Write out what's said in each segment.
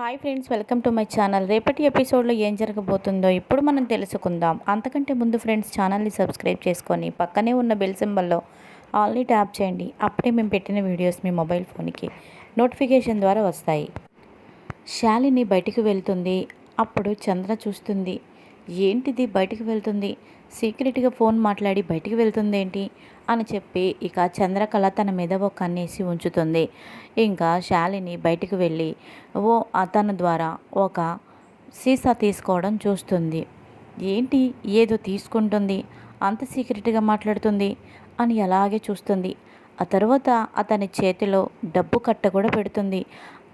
Hi friends welcome to my channel. రేపటి ఎపిసోడ్లో ఏం జరగబోతుందో ఇప్పుడు మనం తెలుసుకుందాం. అంతకంటే ముందు ఫ్రెండ్స్ ఛానల్ని సబ్స్క్రైబ్ చేసుకొని పక్కనే ఉన్న బెల్ సింబల్లో ఆల్ని ట్యాప్ చేయండి. అప్పుడే మేము పెట్టిన వీడియోస్ మీ మొబైల్ ఫోన్కి నోటిఫికేషన్ ద్వారా వస్తాయి. శాలిని బయటికి వెళ్తుంది. అప్పుడు చంద్ర చూస్తుంది. ఏంటిది బయటికి వెళ్తుంది? సీక్రెట్గా ఫోన్ మాట్లాడి బయటికి వెళ్తుందేంటి? అని చెప్పి ఇక చంద్రకళ తన మీద ఒక కన్నేసి ఉంచుతుంది. ఇంకా శాలిని బయటికి వెళ్ళి ఓ అతని ద్వారా ఒక సీసా తీసుకోవడం చూస్తుంది. ఏంటి? ఏదో తీసుకుంటుంది. అంత సీక్రెట్గా మాట్లాడుతుంది అని అలాగే చూస్తుంది. ఆ తర్వాత అతని చేతిలో డబ్బు కట్ట కూడా పెడుతుంది.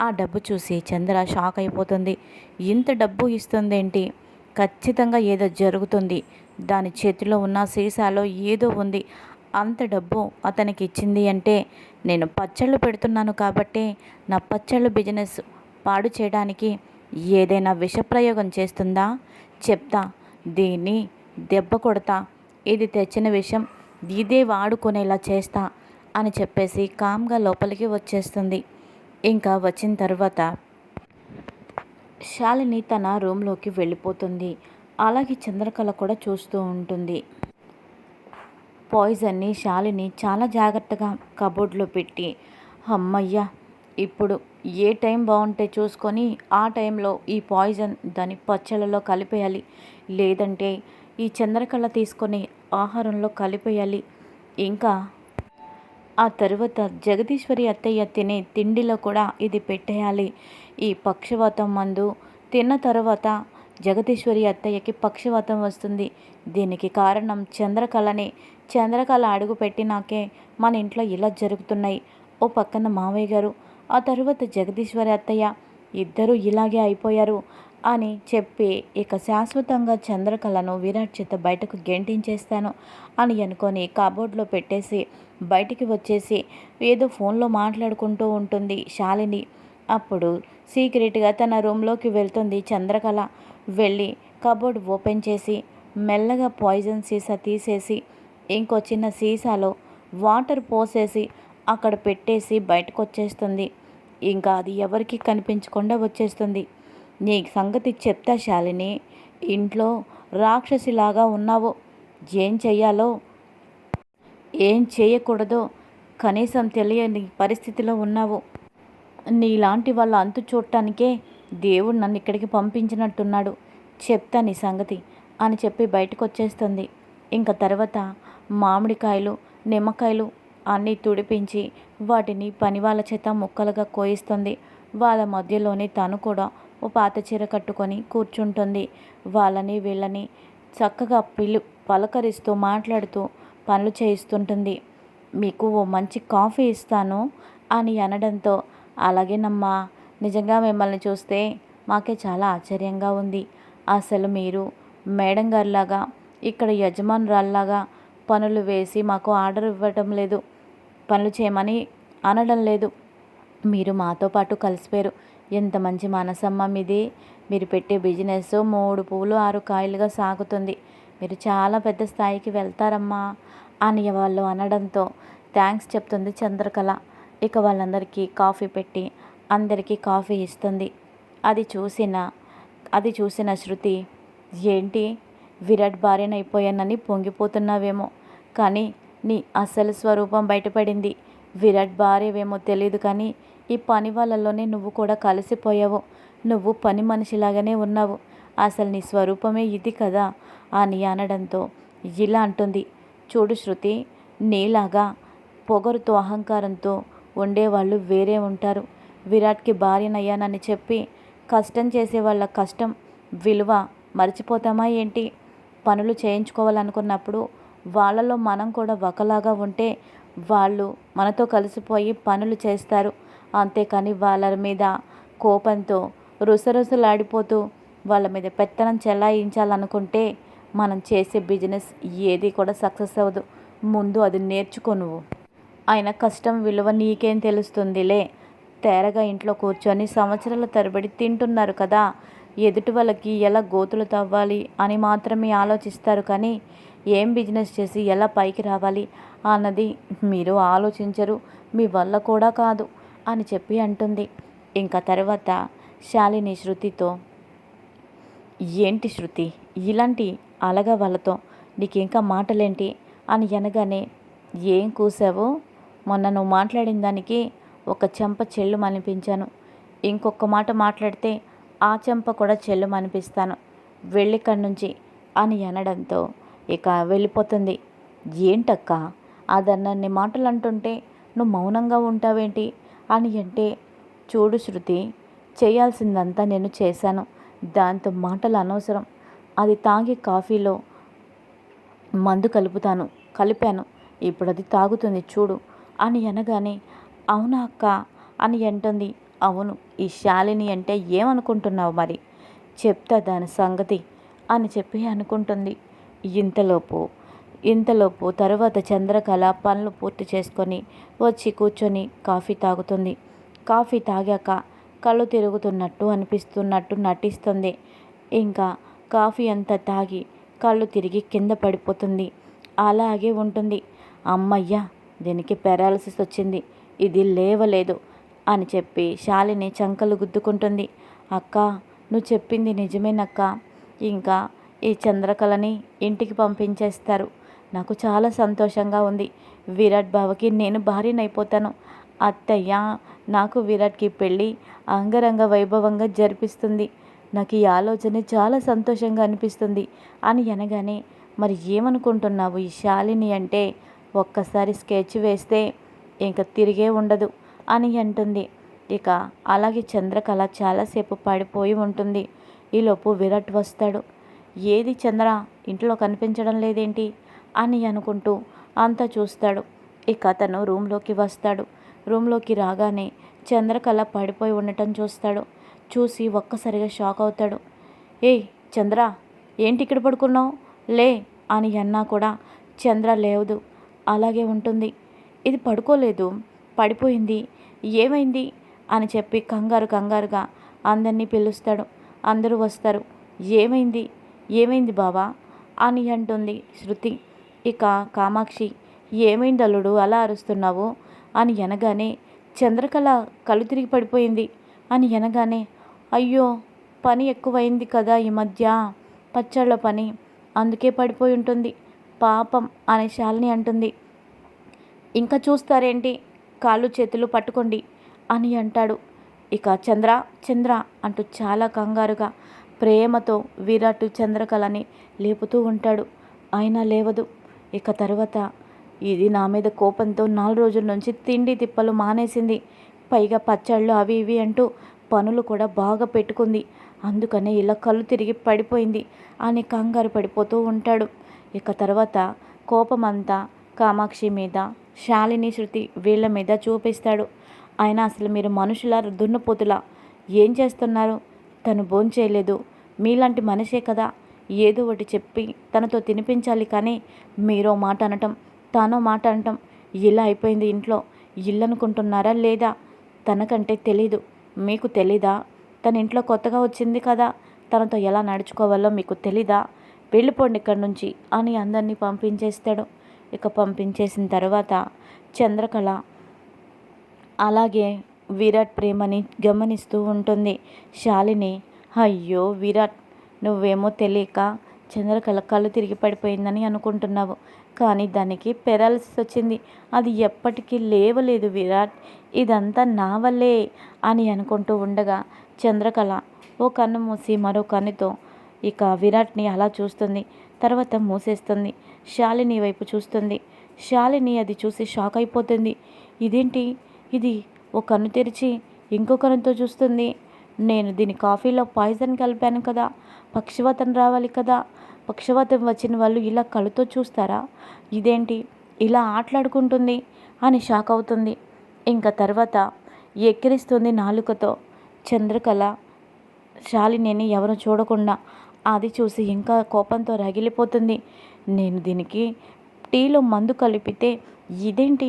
ఆ డబ్బు చూసి చంద్ర షాక్ అయిపోతుంది. ఇంత డబ్బు ఇస్తుందేంటి? ఖచ్చితంగా ఏదో జరుగుతుంది. దాని చేతిలో ఉన్న సీసాలో ఏదో ఉంది. అంత డబ్బు అతనికి ఇచ్చింది అంటే నేను పచ్చళ్ళు పెడుతున్నాను కాబట్టి నా పచ్చళ్ళు బిజినెస్ పాడు చేయడానికి ఏదైనా విషప్రయోగం చేస్తుందా? చెప్తా. దీన్ని దెబ్బ కొడతా. ఇది తెచ్చిన విషయం ఇదే వాడుకునేలా చేస్తా అని చెప్పేసి కామ్గా లోపలికి వచ్చేస్తుంది. ఇంకా వచ్చిన తర్వాత శాలిని తన రూమ్లోకి వెళ్ళిపోతుంది. అలాగే చంద్రకళ కూడా చూస్తూ ఉంటుంది. పాయిజన్ని శాలిని చాలా జాగ్రత్తగా కబోర్డ్లో పెట్టి అమ్మయ్య ఇప్పుడు ఏ టైం బాగుంటే చూసుకొని ఆ టైంలో ఈ పాయిజన్ దాని పచ్చళ్ళలో కలిపేయాలి. లేదంటే ఈ చంద్రకళ తీసుకొని ఆహారంలో కలిపేయాలి. ఇంకా ఆ తర్వాత జగదీశ్వరి అత్తయ్య తినే తిండిలో కూడా ఇది పెట్టేయాలి. ఈ పక్షవాతం మందు తిన్న తర్వాత జగదీశ్వరి అత్తయ్యకి పక్షవాతం వస్తుంది. దీనికి కారణం చంద్రకళని. చంద్రకళ అడుగు పెట్టినాకే మన ఇంట్లో ఇలా జరుగుతున్నాయి. ఓ పక్కన మావయ్య గారు ఆ తరువాత జగదీశ్వరి అత్తయ్య ఇద్దరూ ఇలాగే అయిపోయారు అని చెప్పి ఇక శాశ్వతంగా చంద్రకళను విరాట్ చేత బయటకు గెంటించేస్తాను అని అనుకొని కబోర్డ్లో పెట్టేసి బయటికి వచ్చేసి ఏదో ఫోన్లో మాట్లాడుకుంటూ ఉంటుంది. శాలిని అప్పుడు సీక్రెట్గా తన రూమ్లోకి వెళ్తుంది చంద్రకళ. వెళ్ళి కబోర్డ్ ఓపెన్ చేసి మెల్లగా పాయిజన్ సీసా తీసేసి ఇంకో చిన్న సీసాలో వాటర్ పోసేసి అక్కడ పెట్టేసి బయటకు వచ్చేస్తుంది ఇంకా అది ఎవరికి కనిపించకుండా వచ్చేస్తుంది. నీ సంగతి చెప్తా శాలిని ఇంట్లో రాక్షసిలాగా ఉన్నావు. ఏం చెయ్యాలో? ఏం చేయకూడదో? కనీసం తెలియని పరిస్థితిలో ఉన్నావు. నీలాంటి వాళ్ళ అంతు చూడటానికే దేవుడు నన్ను ఇక్కడికి పంపించినట్టున్నాడు. చెప్తా నీ సంగతి అని చెప్పి బయటకు వచ్చేస్తుంది ఇంకా తర్వాత మామిడికాయలు నిమ్మకాయలు అన్నీ తుడిపించి వాటిని పని వాళ్ళ చేత ముక్కలుగా కోయిస్తుంది. వాళ్ళ మధ్యలోనే తను కూడా ఓ పాత చీర కట్టుకొని కూర్చుంటుంది. వాళ్ళని వీళ్ళని చక్కగా పిలు పలకరిస్తూ మాట్లాడుతూ పనులు చేయిస్తుంటుంది. మీకు ఓ మంచి కాఫీ ఇస్తాను అని అనడంతో అలాగేనమ్మా. నిజంగా మిమ్మల్ని చూస్తే మాకే చాలా ఆశ్చర్యంగా ఉంది. అసలు మీరు మేడం గారిలాగా ఇక్కడ యజమానురాల్లాగా పనులు వేసి మాకు ఆర్డర్ ఇవ్వటం లేదు. పనులు చేయమని అనడం లేదు. మీరు మాతో పాటు కలిసిపోయారు. ఎంత మంచి మనసమ్మ మీది. మీరు పెట్టే బిజినెస్ మూడు పూలు ఆరు కాయలుగా సాగుతుంది. మీరు చాలా పెద్ద స్థాయికి వెళ్తారమ్మా అని వాళ్ళు అనడంతో థ్యాంక్స్ చెప్తుంది చంద్రకళ. ఇక వాళ్ళందరికీ కాఫీ పెట్టి అందరికీ కాఫీ ఇస్తుంది. అది చూసిన అది చూసిన శృతి ఏంటి? విరాట్ భార్యనైపోయానని పొంగిపోతున్నావేమో. కానీ నీ అసలు స్వరూపం బయటపడింది. విరాట్ భార్యవేమో తెలియదు కానీ ఈ పని వాళ్ళలోనే నువ్వు కూడా కలిసిపోయావు. నువ్వు పని మనిషిలాగానే ఉన్నావు. అసలు నీ స్వరూపమే ఇది కదా? అని అనడంతో ఇలా అంటుంది. చూడు శృతి నీలాగా పొగరుతో అహంకారంతో ఉండేవాళ్ళు వేరే ఉంటారు. విరాట్కి భార్యనయ్యానని చెప్పి కష్టం చేసే వాళ్ళ కష్టం విలువ మర్చిపోతామా ఏంటి? పనులు చేయించుకోవాలనుకున్నప్పుడు వాళ్ళలో మనం కూడా ఒకలాగా ఉంటే వాళ్ళు మనతో కలిసిపోయి పనులు చేస్తారు. అంతేకాని వాళ్ళ మీద కోపంతో రుసరుసలాడిపోతూ వాళ్ళ మీద పెత్తనం చెలాయించాలనుకుంటే మనం చేసే బిజినెస్ ఏది కూడా సక్సెస్ అవ్వదు. ముందు అది నేర్చుకో నువ్వు ఆయన కష్టం విలువ నీకేం తెలుస్తుందిలే? తేరగా ఇంట్లో కూర్చొని సంవత్సరాల తరబడి తింటున్నారు కదా. ఎదుటి వాళ్ళకి ఎలా గోతులు తవ్వాలి అని మాత్రమే ఆలోచిస్తారు కానీ ఏం బిజినెస్ చేసి ఎలా పైకి రావాలి అన్నది మీరు ఆలోచించరు మీ వల్ల కూడా కాదు అని చెప్పి అంటుంది. ఇంకా తర్వాత శాలిని శృతితో ఏంటి శృతి? ఇలాంటి అలగా వాళ్ళతో నీకు ఇంకా మాటలేంటి? అని అనగానే ఏం కూసావో? మొన్న నువ్వు మాట్లాడిన దానికి ఒక చెంప చెల్లు అనిపించాను ఇంకొక మాట మాట్లాడితే ఆ చెంప కూడా చెల్లు అనిపిస్తాను వెళ్ళిక్కడి నుంచి అని అనడంతో ఇక వెళ్ళిపోతుంది. ఏంటక్క? అదన్నీ మాటలు అంటుంటే నువ్వు మౌనంగా ఉంటావేంటి? అని అంటే చూడు శృతి చేయాల్సిందంతా నేను చేశాను. దాంతో మాటలు అనవసరం. అది తాగి కాఫీలో మందు కలుపుతాను. కలిపాను. ఇప్పుడు అది తాగుతుంది. చూడు. అని అనగానే అవునా అక్క? అని అంటుంది. అవును ఈ శాలిని అంటే ఏమనుకుంటున్నావు మరి? చెప్తా దాని సంగతి అని చెప్పి అనుకుంటుంది. ఇంతలోపు ఇంతలోపు తరువాత చంద్రకళ పనులు పూర్తి చేసుకొని వచ్చి కూర్చొని కాఫీ తాగుతుంది. కాఫీ తాగాక కళ్ళు తిరుగుతున్నట్టు అనిపిస్తున్నట్టు నటిస్తుంది. ఇంకా కాఫీ అంతా తాగి కళ్ళు తిరిగి కింద పడిపోతుంది. అలాగే ఉంటుంది. అమ్మయ్య దీనికి పెరాలసిస్ వచ్చింది. ఇది లేవలేదు అని చెప్పి శాలిని చంకలు గుద్దుకుంటుంది. అక్క నువ్వు చెప్పింది నిజమేనక్క. ఇంకా ఈ చంద్రకళని ఇంటికి పంపించేస్తారు. నాకు చాలా సంతోషంగా ఉంది. విరాట్ బావకి నేను భార్యనైపోతాను. అత్తయ్య నాకు విరాట్కి పెళ్ళి అంగరంగ వైభవంగా జరిపిస్తుంది. నాకు ఈ ఆలోచన చాలా సంతోషంగా అనిపిస్తుంది. అని అనగానే మరి ఏమనుకుంటున్నావు ఈ శాలిని అంటే ఒక్కసారి స్కెచ్ వేస్తే ఇంకా తిరిగే ఉండదు అని అంటుంది. ఇక అలాగే చంద్రకళ చాలాసేపు పడిపోయి ఉంటుంది. ఈలోపు విరాట్ వస్తాడు. ఏది చంద్ర? ఇంట్లో కనిపించడం లేదేంటి? అని అనుకుంటూ అంతా చూస్తాడు. ఇక అతను రూమ్లోకి వస్తాడు. రూమ్లోకి రాగానే చంద్రకళ పడిపోయి ఉండటం చూస్తాడు. చూసి ఒక్కసారిగా షాక్ అవుతాడు. ఏయ్ చంద్ర ఏంటి ఇక్కడ పడుకున్నావు? లే అని అన్నా కూడా చంద్ర లేవదు. అలాగే ఉంటుంది. ఇది పడుకోలేదు. పడిపోయింది. ఏమైంది? అని చెప్పి కంగారు కంగారుగా అందరినీ పిలుస్తాడు. అందరూ వస్తారు. ఏమైంది? ఏమైంది బావా? అని అంటుంది శృతి. ఇక కామాక్షి ఏమైంది అల్లుడు? అలా అరుస్తున్నావు? అని అనగానే చంద్రకళ కళ్ళు తిరిగి పడిపోయింది. అని అనగానే అయ్యో పని ఎక్కువైంది కదా ఈ మధ్య. పచ్చళ్ళ పని. అందుకే పడిపోయి ఉంటుంది. పాపం అనే శాలిని అంటుంది. ఇంకా చూస్తారేంటి? కాళ్ళు చేతులు పట్టుకోండి అని అంటాడు. ఇక చంద్ర చంద్ర అంటూ చాలా కంగారుగా ప్రేమతో విరాట్ చంద్రకళని లేపుతూ ఉంటాడు. అయినా లేవదు. ఇక తర్వాత ఇది నా మీద కోపంతో నాలుగు రోజుల నుంచి తిండి తిప్పలు మానేసింది. పైగా పచ్చళ్ళు అవి ఇవి అంటూ పనులు కూడా బాగా పెట్టుకుంది. అందుకనే ఇలా కళ్ళు తిరిగి పడిపోయింది అని కంగారు పడిపోతూ ఉంటాడు. ఇక తర్వాత కోపమంతా కామాక్షి మీద శాలిని శృతి వీళ్ళ మీద చూపిస్తాడు. ఆయన అసలు మీరు మనుషుల దున్నపోతులా ఏం చేస్తున్నారు? తను భోంచేయలేదు మీలాంటి మనిషే కదా? ఏదో ఒకటి చెప్పి తనతో తినిపించాలి కానీ మీరో మాట అనటం తానో మాట అనటం ఇలా అయిపోయింది ఇంట్లో. ఇల్లు అనుకుంటున్నారా లేదా? తనకంటే తెలీదు. మీకు తెలీదా? తన ఇంట్లో కొత్తగా వచ్చింది కదా? తనతో ఎలా నడుచుకోవాలో మీకు తెలీదా? వెళ్ళిపోండి ఇక్కడి నుంచి అని అందరినీ పంపించేస్తాడు. ఇక పంపించేసిన తర్వాత చంద్రకళ అలాగే విరాట్ ప్రేమని గమనిస్తూ ఉంటుంది. శాలిని అయ్యో విరాట్ నువ్వేమో తెలియక చంద్రకళ కళ్ళు తిరిగి పడిపోయిందని అనుకుంటున్నావు. కానీ దానికి పెరాలసిస్ వచ్చింది. అది ఎప్పటికీ లేవలేదు విరాట్. ఇదంతా నా వల్లే అని అనుకుంటూ ఉండగా చంద్రకళ ఓ కన్ను మూసి మరో కన్నుతో ఇక విరాట్ని అలా చూస్తుంది. తర్వాత మూసేస్తుంది. శాలిని వైపు చూస్తుంది. శాలిని అది చూసి షాక్ అయిపోతుంది. ఇదేంటి? ఇది ఒక కన్ను తెరిచి ఇంకో కన్నుతో చూస్తుంది. నేను దీని కాఫీలో పాయిజన్ కలిపాను కదా. పక్షవాతం రావాలి కదా. పక్షవాతం వచ్చిన వాళ్ళు ఇలా కళ్ళుతో చూస్తారా? ఇదేంటి? ఇలా ఆటలాడుకుంటుంది అని షాక్ అవుతుంది. ఇంకా తర్వాత ఎక్కిరిస్తుంది నాలుకతో. చంద్రకళ శాలినిని ఎవరు చూడకుండా అది చూసి ఇంకా కోపంతో రగిలిపోతుంది. నేను దీనికి టీలో మందు కలిపితే ఇదేంటి?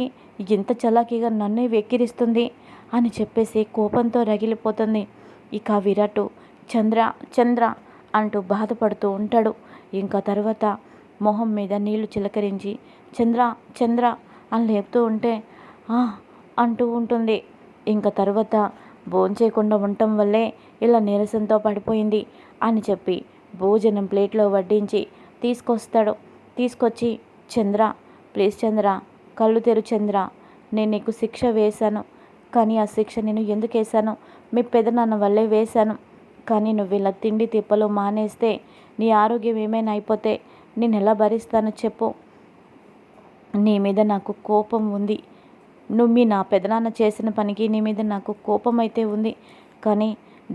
ఇంత చలాకీగా నన్నే వెక్కిరిస్తుంది అని చెప్పేసి కోపంతో రగిలిపోతుంది. ఇక విరాట్ చంద్ర చంద్ర అంటూ బాధపడుతూ ఉంటాడు. ఇంకా తర్వాత మొహం మీద నీళ్ళు చిలకరించి చంద్ర చంద్ర అని లేపుతూ ఉంటే అంటూ ఉంటుంది. ఇంకా తర్వాత భోంచేయకుండా ఉండటం వల్లే ఇలా నీరసంతో పడిపోయింది అని చెప్పి భోజనం ప్లేట్లో వడ్డించి తీసుకొస్తాడు. తీసుకొచ్చి చంద్ర ప్లీజ్ చంద్ర కళ్ళు తెరు చంద్ర నేను నీకు శిక్ష వేశాను. కానీ ఆ శిక్ష నేను ఎందుకు వేశాను మీ పెదనాన్న వల్లే వేశాను. కానీ నువ్వు ఇలా తిండి తిప్పలు మానేస్తే నీ ఆరోగ్యం ఏమైనా అయిపోతే నేను ఎలా భరిస్తానో చెప్పు. నీ మీద నాకు కోపం ఉంది. నువ్వు మీ నా పెదనాన్న చేసిన పనికి నీ మీద నాకు కోపం అయితే ఉంది. కానీ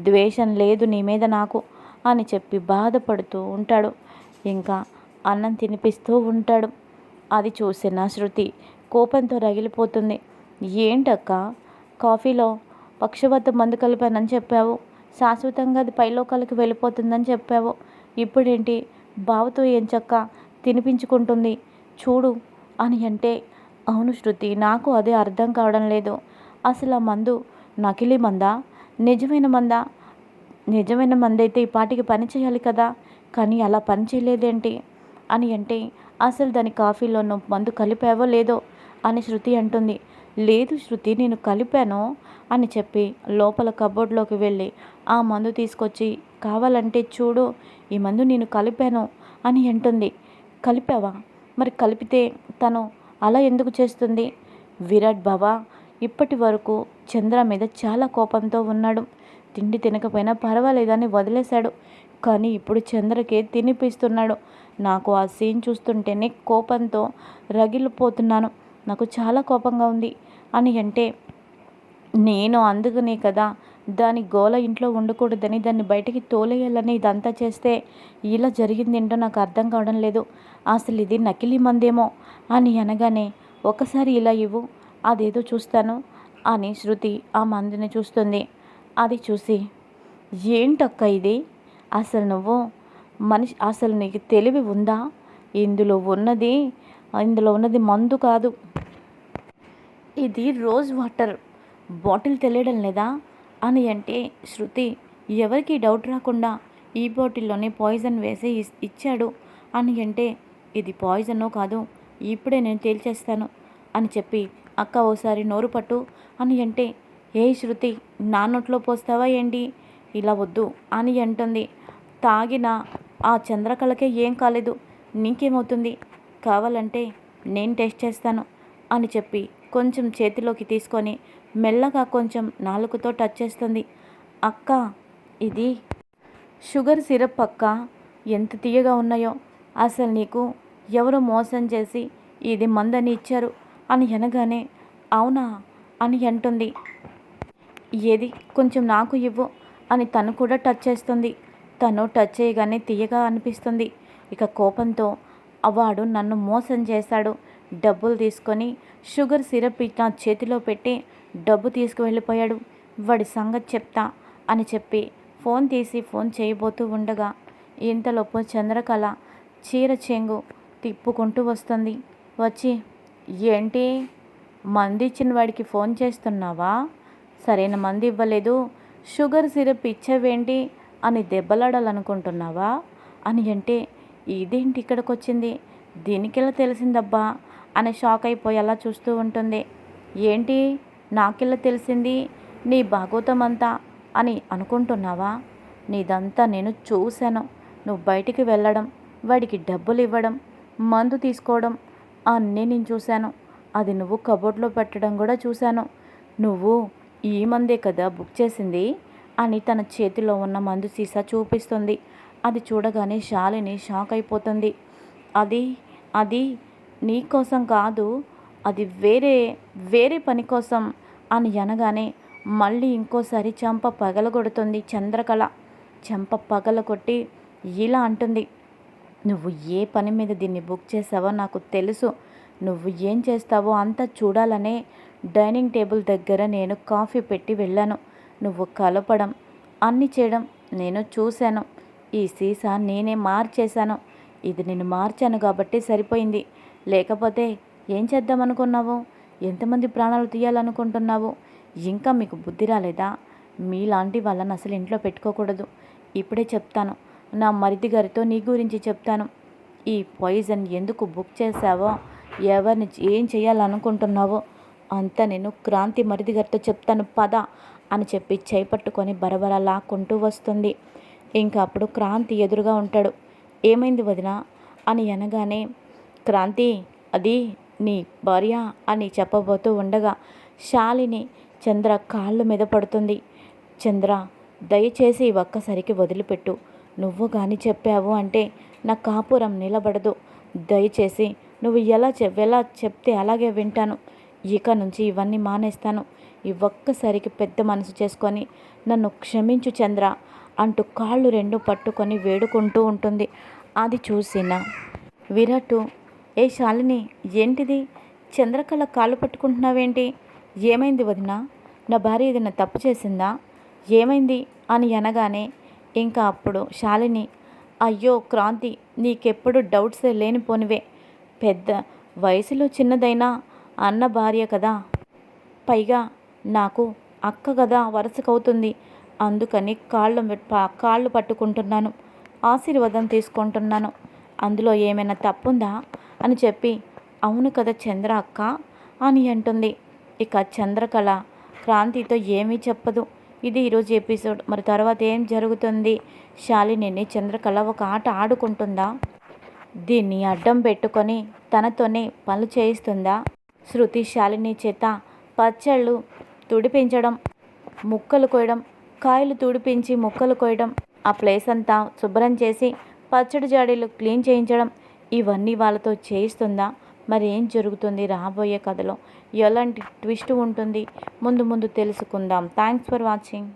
ద్వేషం లేదు నీ మీద నాకు. అని చెప్పి బాధపడుతూ ఉంటాడు. ఇంకా అన్నం తినిపిస్తూ ఉంటాడు. అది చూసిన శృతి కోపంతో రగిలిపోతుంది. ఏంటక్క? కాఫీలో పక్షవాత మందు కలిపానని చెప్పావు. శాశ్వతంగా అది పైలోకాలకు వెళ్ళిపోతుందని చెప్పావు. ఇప్పుడేంటి? బావతో ఏం చక్క? తినిపించుకుంటుంది. చూడు అని అంటే అవును శృతి నాకు అదే అర్థం కావడం లేదు. అసలు ఆ మందు నకిలీ మందా? నిజమైన మందా? నిజమైన మందైతే ఈ పాటికి పని చేయాలి కదా కానీ అలా పని చేయలేదేంటి? అని అంటే అసలు దాని కాఫీలో నువ్వు మందు కలిపావో లేదో అని శృతి అంటుంది. లేదు శృతి నేను కలిపాను అని చెప్పి లోపల కబోర్డ్లోకి వెళ్ళి ఆ మందు తీసుకొచ్చి కావాలంటే చూడు ఈ మందు నేను కలిపాను అని అంటుంది. కలిపావా? మరి కలిపితే తను అలా ఎందుకు చేస్తుంది? విరాట్ బాబా ఇప్పటి వరకు చంద్ర మీద చాలా కోపంతో ఉన్నాడు. తిండి తినకపోయినా పర్వాలేదని వదిలేశాడు. కానీ ఇప్పుడు చంద్రకి తినిపిస్తున్నాడు. నాకు ఆ సీన్ చూస్తుంటేనే కోపంతో రగిలిపోతున్నాను. నాకు చాలా కోపంగా ఉంది అని అంటే నేను అందుకనే కదా. దాని గోల ఇంట్లో ఉండకూడదని దాన్ని బయటికి తోలేయాలని ఇదంతా చేస్తే ఇలా జరిగింది ఏంటో నాకు అర్థం కావడం లేదు. అసలు ఇది నకిలీ మందేమో అని అనగానే ఒకసారి ఇలా ఇవ్వు అదేదో చూస్తాను అని శృతి ఆ మందుని చూస్తుంది. అది చూసి ఏంటక్క ఇది? అసలు నువ్వు మనిషి అసలు నీకు తెలివి ఉందా? ఇందులో ఉన్నది ఇందులో ఉన్నది మందు కాదు. ఇది రోజ్ వాటర్. బాటిల్ తెలియడం లేదా? అని అంటే శృతి ఎవరికి డౌట్ రాకుండా ఈ బాటిల్లోనే పాయిజన్ వేసి ఇచ్చాడు. అని అంటే ఇది పాయిజనో కాదు ఇప్పుడే నేను తేల్చేస్తాను అని చెప్పి అక్క ఓసారి నోరు పట్టు అని అంటే ఏ శృతి నా నోట్లో పోస్తావా ఏంటి? ఇలా వద్దు అని అంటుంది. తాగిన ఆ చంద్రకళకే ఏం కాలేదు నీకేమవుతుంది? కావాలంటే నేను టెస్ట్ చేస్తాను అని చెప్పి కొంచెం చేతిలోకి తీసుకొని మెల్లగా కొంచెం నాలుగుతో టచ్ చేస్తుంది. అక్క ఇది షుగర్ సిరప్ అక్క ఎంత తీయగా ఉన్నాయో. అసలు నీకు ఎవరు మోసం చేసి ఇది మందని ఇచ్చారు అని అనగానే అవునా అని అంటుంది. ఏది? కొంచెం నాకు ఇవ్వు అని తను కూడా టచ్ చేస్తుంది. తను టచ్ చేయగానే తీయగా అనిపిస్తుంది. ఇక కోపంతో వాడు నన్ను మోసం చేశాడు. డబ్బులు తీసుకొని షుగర్ సిరప్ నా చేతిలో పెట్టి డబ్బు తీసుకువెళ్ళిపోయాడు. వాడి సంగతి చెప్తా అని చెప్పి ఫోన్ తీసి ఫోన్ చేయబోతూ ఉండగా ఇంతలోపు చంద్రకళ చీర చెంగు తిప్పుకుంటూ వస్తుంది. వచ్చి ఏంటి? మంది ఇచ్చిన వాడికి ఫోన్ చేస్తున్నావా? సరైన మంది ఇవ్వలేదు. షుగర్ సిరప్ ఇచ్చేవేంటి? అని దెబ్బలాడాలనుకుంటున్నావా? అని అంటే ఇదేంటి ఇక్కడికి వచ్చింది దీనికెలా తెలిసిందబ్బా? అని షాక్ అయిపోయి అలా చూస్తూ ఉంటుంది. ఏంటి? నాకెలా తెలిసింది? నీ భాగవతం అంతా అని అనుకుంటున్నావా? నీదంతా నేను చూశాను. నువ్వు బయటికి వెళ్ళడం వాడికి డబ్బులు ఇవ్వడం మందు తీసుకోవడం అన్నీ నేను చూశాను. అది నువ్వు కబోర్డ్లో పెట్టడం కూడా చూశాను. నువ్వు ఈ మందే కదా బుక్ చేసింది అని తన చేతిలో ఉన్న మందు సీసా చూపిస్తుంది. అది చూడగానే శాలిని షాక్ అయిపోతుంది. అది అది నీ కోసం కాదు అది వేరే వేరే పని కోసం అని అనగానే మళ్ళీ ఇంకోసారి చెంప పగలగొడుతుంది చంద్రకళ. చెంప పగలగొట్టి ఇలా అంటుంది. నువ్వు ఏ పని మీద దీన్ని బుక్ చేసావో నాకు తెలుసు. నువ్వు ఏం చేస్తావో అంతా చూడాలనే డైనింగ్ టేబుల్ దగ్గర నేను కాఫీ పెట్టి వెళ్ళాను. నువ్వు కలపడం అన్ని చేయడం నేను చూశాను. ఈ సీసా నేనే మార్చేశాను. ఇది నేను మార్చాను కాబట్టి సరిపోయింది. లేకపోతే ఏం చేద్దామనుకున్నావు? ఎంతమంది ప్రాణాలు తీయాలనుకుంటున్నావు? ఇంకా మీకు బుద్ధి రాలేదా? మీలాంటి వాళ్ళని అసలు ఇంట్లో పెట్టుకోకూడదు. ఇప్పుడే చెప్తాను. నా మరిది గారితో నీ గురించి చెప్తాను. ఈ పాయిజన్ ఎందుకు బుక్ చేశావో ఎవరిని ఏం చేయాలనుకుంటున్నావో అంతా నేను క్రాంతి మరిది గారితో చెప్తాను పద అని చెప్పి చేపట్టుకొని బరబర లాక్కుంటూ వస్తుంది. ఇంకా అప్పుడు క్రాంతి ఎదురుగా ఉంటాడు. ఏమైంది వదిన? అని అనగానే క్రాంతి అది నీ భార్య అని చెప్పబోతూ ఉండగా శాలిని చంద్ర కాళ్ళ మీద పడుతుంది. చంద్ర దయచేసి ఒక్కసారికి వదిలిపెట్టు. నువ్వు కానీ చెప్పావు అంటే నా కాపురం నిలబడదు. దయచేసి నువ్వు ఎలా చెప్ ఎలా చెప్తే అలాగే వింటాను. ఇక నుంచి ఇవన్నీ మానేస్తాను. ఈ ఒక్కసారికి పెద్ద మనసు చేసుకొని నన్ను క్షమించు చంద్ర అంటూ కాళ్ళు రెండు పట్టుకొని వేడుకుంటూ ఉంటుంది. అది చూసిన విరాట్ ఏ శాలిని ఏంటిది? చంద్రకళ కాళ్ళు పట్టుకుంటున్నావేంటి? ఏమైంది వదిన? నా భార్య ఏదైనా తప్పు చేసిందా? ఏమైంది? అని అనగానే ఇంకా అప్పుడు శాలిని అయ్యో క్రాంతి నీకెప్పుడు డౌట్స్ లేనిపోనివే. పెద్ద వయసులో చిన్నదైనా అన్న భార్య కదా. పైగా నాకు అక్క కదా వరుసకవుతుంది. అందుకని కాళ్ళు కాళ్ళు పట్టుకుంటున్నాను. ఆశీర్వాదం తీసుకుంటున్నాను. అందులో ఏమైనా తప్పుందా? అని చెప్పి అవును కదా చంద్ర అక్క అని అంటుంది. ఇక చంద్రకళ క్రాంతితో ఏమీ చెప్పదు. ఇది ఈరోజు ఎపిసోడ్. మరి తర్వాత ఏం జరుగుతుంది? శాలిని చంద్రకళ ఒక ఆట ఆడుకుంటుందా? దీన్ని అడ్డం పెట్టుకొని తనతోనే పనులు చేయిస్తుందా? శృతి శాలిని చేత పచ్చళ్ళు తుడిపించడం ముక్కలు కోయడం కాయలు తుడిపించి ముక్కలు కోయడం ఆ ప్లేస్ అంతా శుభ్రం చేసి పచ్చడి జాడీలు క్లీన్ చేయించడం ఇవన్నీ వాళ్ళతో చేయిస్తుందా? మరి ఏం జరుగుతుంది? రాబోయే కథలో ఎలాంటి ట్విస్ట్ ఉంటుంది? ముందు ముందు తెలుసుకుందాం. Thanks for watching.